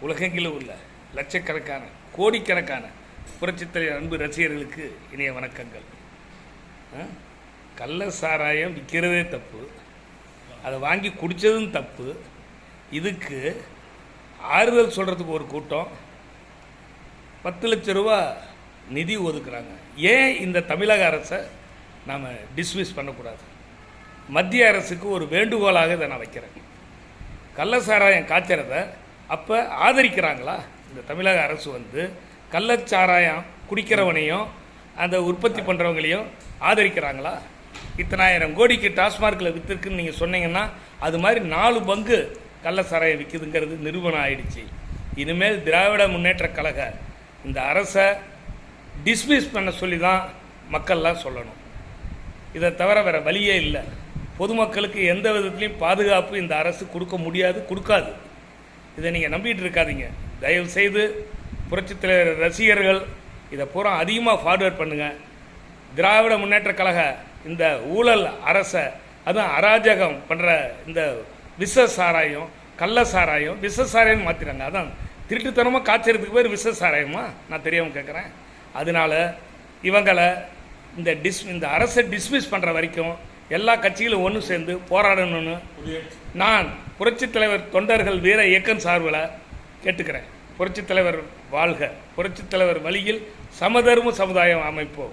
உலகெங்கிலும் உள்ள லட்சக்கணக்கான கோடிக்கணக்கான புரட்சித்தலைவர் அன்பு ரசிகர்களுக்கு இனிய வணக்கங்கள். கள்ள சாராயம் விற்கிறதே தப்பு. அதை வாங்கி குடித்ததும் தப்பு. இதுக்கு ஆறுதல் சொல்கிறதுக்கு ஒரு கூட்டம். பத்து லட்ச ரூபா நிதி ஒதுக்குறாங்க. ஏன் இந்த தமிழக அரசை நாம் டிஸ்மிஸ் பண்ணக்கூடாது? மத்திய அரசுக்கு ஒரு வேண்டுகோளாக இதை நான் வைக்கிறேன். கள்ளசாராயம் காய்ச்சறதை அப்போ ஆதரிக்கிறாங்களா? இந்த தமிழக அரசு வந்து கள்ளச்சாராயம் குடிக்கிறவனையும் அந்த உற்பத்தி பண்ணுறவங்களையும் ஆதரிக்கிறாங்களா? இத்தனாயிரம் கோடிக்கு டாஸ்மார்க்கில் விற்றுருக்குன்னு நீங்கள் சொன்னீங்கன்னா அது மாதிரி நாலு பங்கு கள்ளச்சாராயம் விற்குதுங்கிறது நிரூபணம் ஆயிடுச்சு. இனிமேல் திராவிட முன்னேற்ற கழக இந்த அரசை டிஸ்மிஸ் பண்ண சொல்லி தான் மக்கள்லாம் சொல்லணும். இதை தவிர வேற வழியே இல்லை. பொதுமக்களுக்கு எந்த விதத்துலையும் பாதுகாப்பு இந்த அரசு கொடுக்க முடியாது கொடுக்காது. இதை நீங்கள் நம்பிட்டு இருக்காதீங்க. தயவு செய்து ரசிகர்கள் இதை பூரா அதிகமாக ஃபார்வேர்ட் பண்ணுங்கள் திராவிட முன்னேற்ற கழக இந்த ஊழல் அரசை அதுவும் அராஜகம் பண்ணுற இந்த விஷ சாராயம் கள்ள சாராயம் விஷ சாராயம் மாற்றிறாங்க அதான் திருட்டுத்தனமாக காய்ச்சறதுக்கு பேர் விஷ சாராயமா நான் தெரியாமல் கேட்குறேன் அதனால இவங்களை இந்த டிஸ் இந்த அரசை டிஸ்மிஸ் பண்ணுற வரைக்கும் எல்லா கட்சிகளும் ஒன்று சேர்ந்து போராடணும்னு நான் புரட்சித் தலைவர் தொண்டர்கள் வீர இயக்கம் சார்பில் கேட்டுக்கிறேன். புரட்சித் தலைவர் வாழ்க. புரட்சித் தலைவர் வழியில் சமதர்ம சமுதாயம் அமைப்போம்.